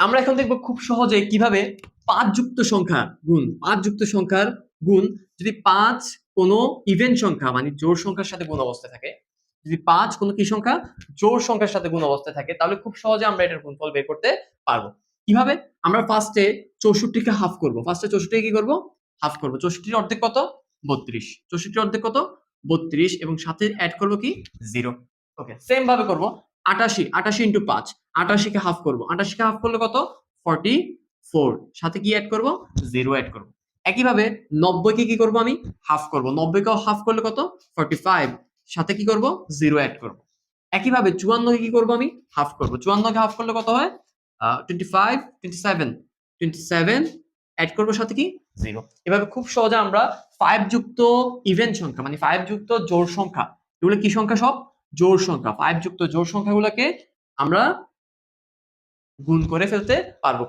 আমরা এখন দেখব খুব সহজে কীভাবে পাঁচ যুক্ত সংখ্যা গুণ, পাঁচ যুক্ত সংখ্যার গুণ যদি পাঁচ কোনো ইভেন্ট সংখ্যা মানে জোর সংখ্যার সাথে গুণ অবস্থায় থাকে, যদি পাঁচ কোনো কি সংখ্যা? জোর সংখ্যার সাথে গুণ অবস্থায় থাকে, তাহলে খুব সহজে আমরা এটার গুণফল বের করতে পারব। কীভাবে? আমরা ফার্স্টে চৌষট্টিকে হাফ করব। ফার্স্টে চৌষট্টিকে কি করব? হাফ করব। চৌষট্টির অর্ধেক কত? বত্রিশ। চৌষট্টির অর্ধেক কত? বত্রিশ। এবং সাথে অ্যাড করব কি? জিরো ওকে সেম ভাবে করব। আটাশি আটাশি ইন্টু পাঁচ, আটাশিকে হাফ করব। আটাশিকে হাফ করলে কত? ফর্টি ফোর সাথে কি অ্যাড করব? জিরো অ্যাড করব। একইভাবে নব্বইকে কি করব আমি? হাফ করব। নব্বইকেও হাফ করলে কত? ফর্টি ফাইভ সাথে কি করব? জিরো অ্যাড করব। একইভাবে চুয়ান্নকে কি করব আমি? হাফ করব। চুয়ান্নকে হাফ করলে কত হয়? Twenty five twenty seven twenty seven add করব সাথে কি? জিরো এভাবে খুব সহজে আমরা ফাইভ যুক্ত ইভেন্ট সংখ্যা মানে ফাইভ যুক্ত জোড় সংখ্যা, এগুলো কি সংখ্যা সব? জোড় সংখ্যা ফাইভ যুক্ত জোড় সংখ্যাগুলোকে আমরা গুণ করে ফেলতে পারব।